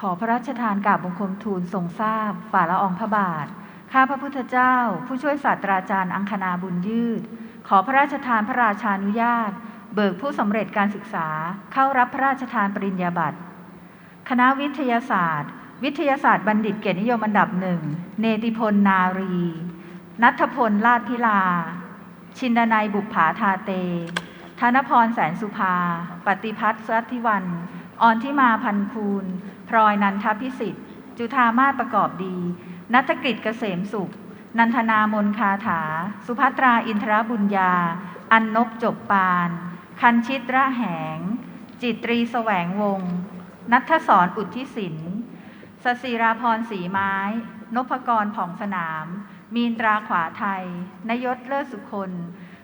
ขอพระราชทานกราบบังคมทูลทรงทราบ ฝ่าละอองพระบาท ข้าพระพุทธเจ้า ผู้ช่วยศาสตราจารย์อังคณาบุญยืด ขอพระราชทานพระราชานุญาต เบิกผู้สำเร็จการศึกษาเข้ารับพระราชทานปริญญาบัตร คณะวิทยาศาสตร์ วิทยาศาสตร์บัณฑิตเกียรตินิยมอันดับหนึ่ง เนติพลนารี นัทพลลาดพิลา ชินดนัยบุปผาทาเต ธนพรแสนสุภา ปฏิพัฒน์สัตธิวัน ออนทิมาพันคูณ พลอยนันทพิสิทธิ์ จุธามาศประกอบดี นัฐกฤษเกษมสุข นันทนามนคาถา สุภัตราอินทรบุญญา อันนบจบปาน คันชิตระแหง จิตรีแสวงวง นัทศรอุทธิสินสศิราพรสีไม้ นพกรผ่องสนาม มีนตราขวาไทย นยศเลิศสุคน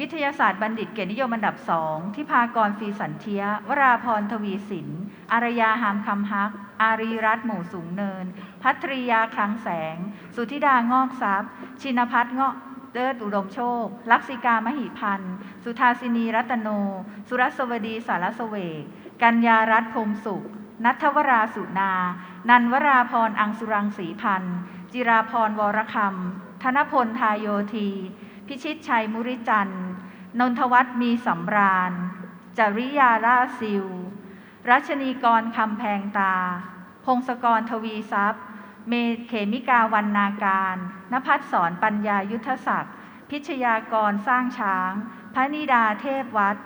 วิทยาศาสตร์บัณฑิตเกียรตินิยมอันดับสองที่พากรฟีสันเทียวราพรทวีสิน อารยาหามคำฮัก อารีรัตหมู่สูงเนิน พัทริยาคลังแสง สุธิดางอกทรัพย์ ชินพัฒน์เงาะเลิศอุดมโชค ลักษิกามหิพันธ์ สุทาสินีรัตโน สุรสวดีสารสเวกกัญญารัตพรมสุข นัทวราสุนา นันวราพรอังสุรังสีพันธ์ จิราพรวรคำธนพลทายโยธี พิชิตชัยมุริจันทร์นนทวัฒน์มีสำราญ จริยาราซิว รัชนีกรคำแพงตา พงศกรทวีทรัพย์ เมเขมิกาวันนาการนภัสสอนปัญญายุทธศักดิ์ พิชยากรสร้างช้าง พระนิดาเทพวัด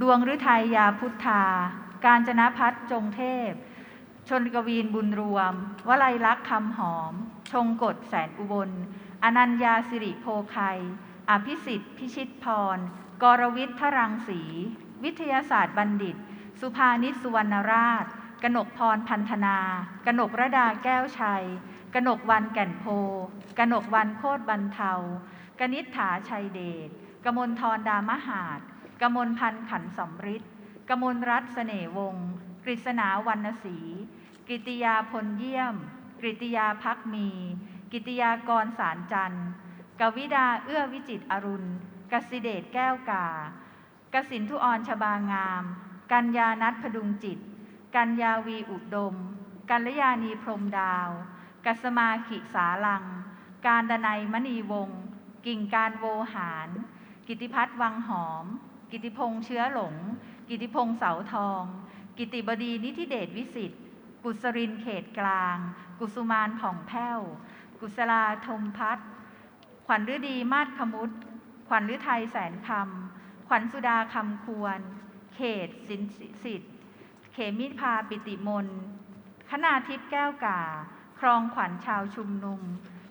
ดวงฤทัยยาพุทธา การจนพัฒน์จงเทพ ชนกวีนบุญรวม วลัยลักษ์คำหอม ชงกฎแสนอุบล อนัญญาสิริโพคัยอภิสิทธิ์ พิชิตพร กรวิทย์ทรังสี วิทยาศาสตร์บัณฑิต สุภานิสุวรรณราช กนกพรพันธนา กนกระดาแก้วชัย กนกวันแก่นโพ กนกวันโคตรบรรเทากนิษฐาชัยเดช กมลทรดามหาด กมลพันขันสำริดกมลรัตน์เสน่ห์วงศ์กฤษณาวรรณศรีกริติยาพลเยี่ยมกริติยาพักมี กิติยากรสารจันทร์ กวิดาเอื้อวิจิตรอรุณกสิเดชแก้วกากสินทุออนชบางาม กัญญานัทพดุงจิต กัญญาวีอุดม กัลยาณีพรมดาว กัสมาขิสาลัง การดนัยมณีวง กิ่งการโวหาร กิติพัฒน์วังหอม กิติพงษ์เชื้อหลง กิติพงษ์เสาทอง กิติบดีนิธิเดชวิสิทธิ์ กุศรินเขตกลาง กุสุมานผ่องแผ้ว กุศลาธมพัฒน์ขวัญฤดีมาศขมุตขวัญฤทัยแสนคำขวัญสุดาคำควร เขตสินสิทธิ์ เขมิพาปิติมนคณาทิพย์แก้วกา ครองขวัญชาวชุมนุม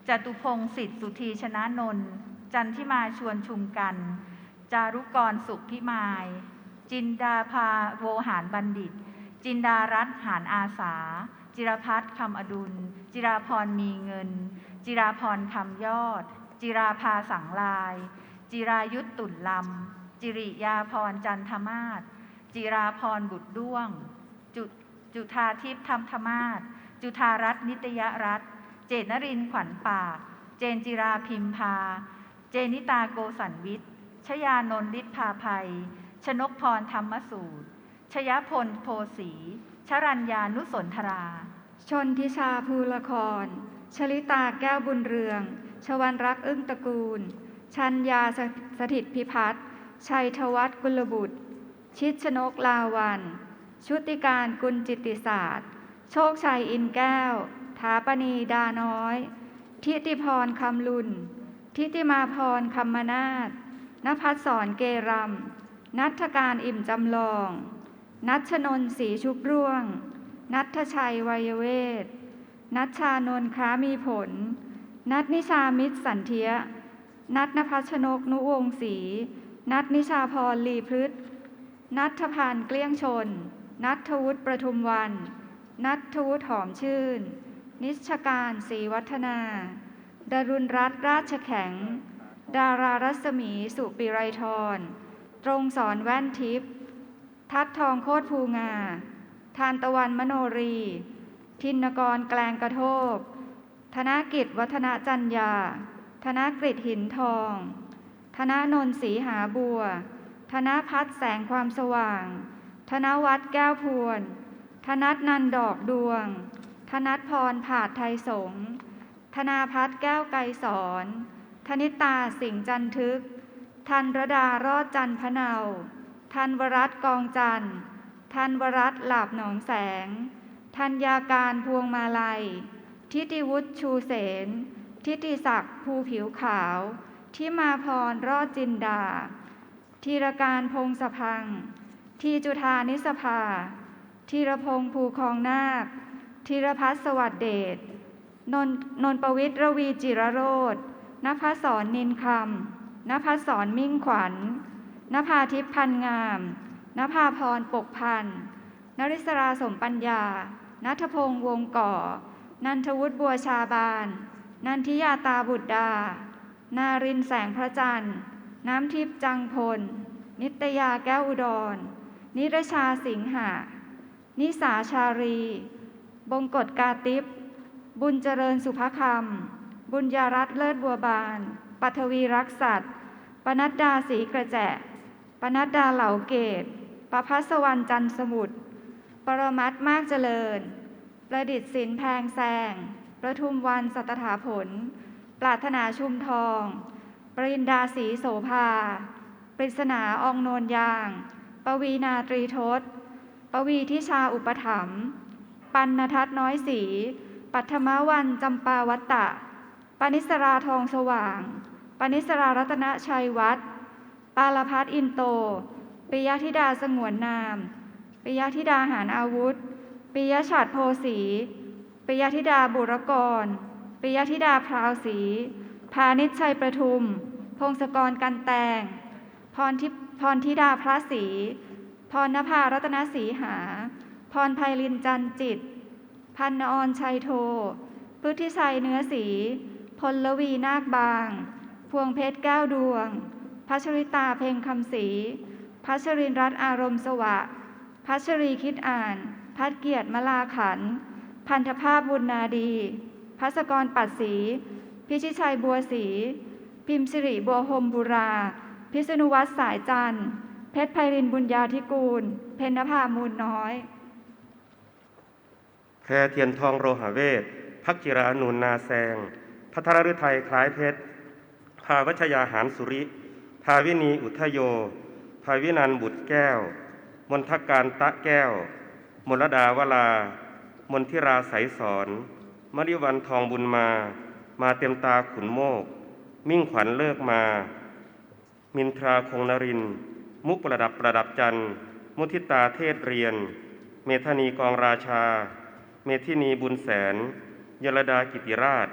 จตุพงศ์สิทธิสุธีชนะนนท์จันทิมาชวนชุมกัน จารุกรสุขพิมาย จินดาภาโวหารบัณฑิต จินดารัตหารอาสา จิรพัฒน์คำอดุล จิราพรมีเงิน จิราพรคำยอด จิราภาสังลาย จิรายุทธตุ่นลำจิริยาพรจันทมาศ จิราพรบุตรด้วง จุจุธาทิพย์ธรรมธมาศจุธารัตน์นิตยรัตน์เจนรินขวัญป่า เจนจิราพิมพา เจนิตาโกสันวิทย์ชยานนท์ฤทธาภัย ชนกพรธรรมสูตร ชยพลโพสีชรัญญานุสนทรา ชนทิชาภูละคร ชลิตาแก้วบุญเรือง ชวันรักอึ้งตระกูล ชัญญาสสถิตพิพัฒน์ชัยธวัฒน์กุลบุตร ชิดชนกลาวัน ชุติการกุลจิตติศาสตร์ โชคชัยอินแก้ว ถาปณีดาน้อย ทิติพรคำลุน ทิติมาพรคำมนาฏนภัสสรเกรัม นัทการอิ่มจำลอง นัชนนท์ศรีชุบร่วง นัทชัยวัยเวท นัชชานนค้ามีผล นัทนิชามิตรสันเทีย นัทนภัชนกนุวงศรี นัทนิชาพรลีพฤษ นัทพานเกลี้ยงชน นัทวุฒิประทุมวัน นัทวุฒิหอมชื่น นิชการศรีวัฒนาดารุณรัตน์ราชแข็ง ดารารัศมีสุปิไรทร ตรงสอนแว่นทิพย์ ทัดทองโคตรภูงา ทานตะวันมโนรี ทินกรแกลงกระโทก ธนกิจวัฒนจัญญาธนกฤษหินทอง ธนนนท์ศรีหาบัว ธนพัฒน์แสงความสว่าง ธนวัฒน์แก้วพวน ธนัทนันดอกดวง ธนัทพรผาดไทยสง ธนาพัฒน์แก้วไกสอนธนิตาสิงจันทึกทันรดารอดจันพเนาทันวรัตนกองจันทันวรัตนหลาบหนองแสงทันยาการพวงมาลัย ทิติวุฒิชูเสน ทิติศักดิ์ภูผิวขาว ทิมาพรรอดจินดา ธีรการพงสพัง ทีจุธานิสภา ธีรพงษ์ภูคลองนาค ธีรพัฒสวัสดเดชนนนนประวิทย์รวีจิรโรธนภัสสรนินคำนภัสสรมิ่งขวัญนภาทิพพันงามนภาพรปกพันนริศราสมปัญญา นัทพงษ์วงก่อ นันทวุฒิบัวชาบาน นันทิยาตาบุตรดา นารินแสงพระจันทร์ น้ำทิพย์จังพล นิตยาแก้วอุดร นิรชาสิงหะนิสาชารี บงกฎกาติบบุญเจริญสุภคำ บุญญารัตเลิศบัวบาน ปัทวีรักษัตรปนัดดาสีกระแจปนัดดาเหลาเกตประพัสวรรณจันสมุทร ปรมัตมากเจริญ ประดิษฐ์สินแพงแซง ประทุมวันสัตถาผล ปรารถนาชุมทอง ปรินดาสีโสภา ปริศนาองโนนยาง ปวีนาตรีทศ ปวีทิชาอุปถัมปันนทัศน้อยสี ปัทมวันจำปาวัตตะ ปนิสราทองสว่าง ปนิสรารัตนชัยวัฒน์ปาลพัฒอินโต ปิยธิดาสงวนนาม ปิยธิดาหารอาวุธ ปิยฉัตรโพสี ปิยธิดาบุรกร ปิยธิดาพราวสี พานิชชัยประทุม พงศกรกันแตง พรทิพรธิดาพระศรี พรณภารัตนสีหา พรไพลินจันจิต พันออนชัยโทพุทธิชัยเนื้อสี พลวีนาคบาง พวงเพชรแก้วดวง พัชริตาเพ็งคำศรี พัชรินรัตนอารมณ์สวะ พัชรีคิดอ่าน พัดเกียรติมลาขัน พันธภาพบุญนาดี พัสกรปัดศรี พิชิชัยบัวศรีพิมพ์สิริบัวหมบุรา พิษณุวัฒน์สายจันทร์ เพชรไพรินบุญญาธิกูล เพญนภามูลน้อย แพรเทียนทองโรหเวทพักจิรานูนนาแซง พัทรฤทัยคล้ายเพชร ภาวัชยาหารสุริ ภาวินีอุทโย ภาวินันบุตรแก้ว มนทการตะแก้ว มลดาวลา มนทิราใสสอนมริวันทองบุญมา มาเต็มตาขุนโมก มิ่งขวัญเลิกมา มินทราคงนริน มุกประดับประดับจันมุทิตาเทศเรียน เมธานีกองราชา เมธินีบุญแสน ยลดากิติราช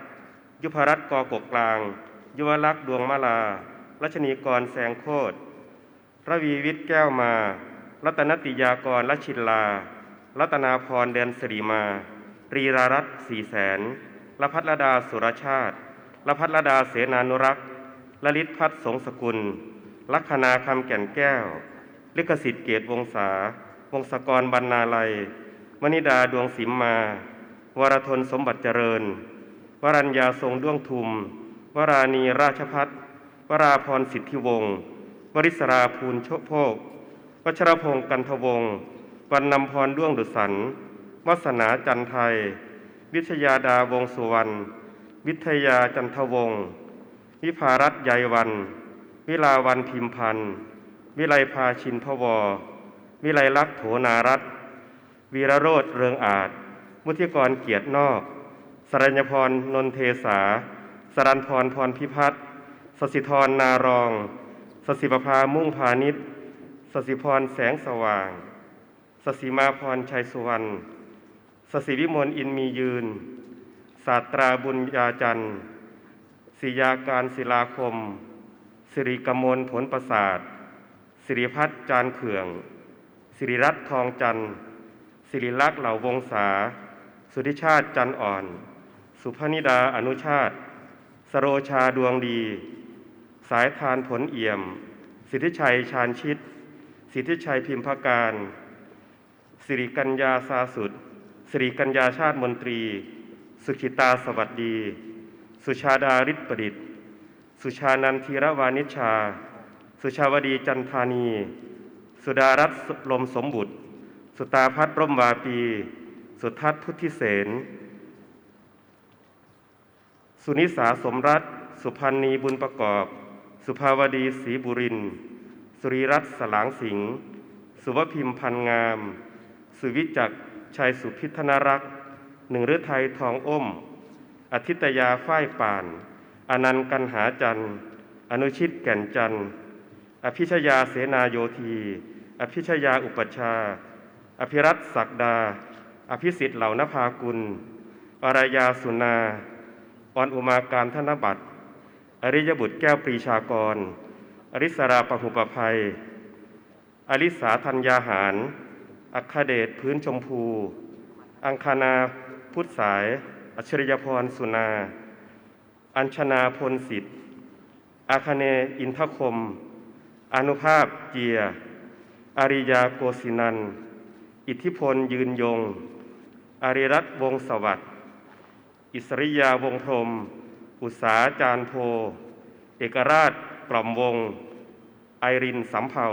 ยุพรัตน์กอกกกลาง ยุวลักษ์ดวงมาลารัชนีกรแสงโคตรระวีวิทย์แก้วมา รัตนติยากรละชินลา รัตนาพรเดนสรีมา รีรารัตน์สีแสน ละพัทรดาสุรชาติละพัทรดาเสนานุรักษ์ละลิศพัฒสงสกุล ลัคนาคำแก่นแก้ว ลิขสิทธิ์เกตวงศาวงศกรบรรณาลัย มณิดาดวงสิมมา วรทนสมบัติเจริญ วรัญญาทรงด้วงทุม วราณีราชพัฒวราพรสิทธิวงศ์ วริศราภูลโชโภควัชรพงศ์กันทวงศ์วันนำพรด้วงดุสัน วัสนาจันไทย วิทยาดาวงสุวรรณ วิทยาจันทวงศ์ วิภารัตน์ใยวัน วิลาวันพิมพันธ์ วิไลภาชินพวรวิไลลักษ์โถนารัตวีระโรธเรืองอาจ มุทิกรเกียรตินอก สรัญพรนนเทสา สรันพรพรพิพัฒน์สสิธรนารอง สสิปภามุ่งพาณิชย์สสิพรแสงสว่าง สสิมาพรชัยสุวรรณ สสิวิมลอินมียืน ศาสตราบุญญาจันทร์ศิยาการศิลาคม สิริกมลผลประสาท สิริพัฒน์จานเขื่อง สิริรัตน์ทองจันทร์ สิริลักษ์เหล่าวงศา สุธิชาติจันอ่อน สุพนิดาอนุชาติ สโรชาดวงดี สายทานผลเอี่ยม สิทธิชัยชาญชิต สิทธิชัยพิมพการ สิริกัญญาสาสุด สิริกัญญาชาติมนตรี สุขิตาสวัสดี สุชาดาริศประดิษฐ์ สุชานันทีรวานิชชา สุชาวดีจันทานี สุดารัตน์ลมสมบุตร สุตาพัฒน์ร่มวาปี สุทัศน์พุทธิเสนสุนิสาสมรัตสุพันนีบุญประกอบ สุภาวดีศรีบุริน สุริรัตน์สลางสิงห์สุวพิมพันงาม สุวิจักชัยสุพิธนรักษ์หนึ่งฤทัยทองอ้ม อธิตยาฝ้ายป่าน อนันต์กันหาจันทร์ อนุชิตแก่นจันทร์ อภิชยาเสนาโยธี อภิชยาอุปชา อภิรัตศักดา อภิสิทธิ์เหล่านภากุล อรายาสุนาออนอุมาการธนบัตร อริยบุตรแก้วปรีชากร อริสราปหุปภัยอลิสาธัญญาหาร อัคเดชพื้นชมพู อังคณาพุทธสาย อัจฉริยพรสุนา อัญชนาพลสิทธิ์ อาคเนย์อินทคม อนุภาพเจีย อาริยาโกศินัน อิทธิพลยืนยง อาริรัตวงศสวัสดิ์ อิสริยาวงพรม อุษาจารโพ เอกราชปล่อมวงศ์ไอรินสำเภา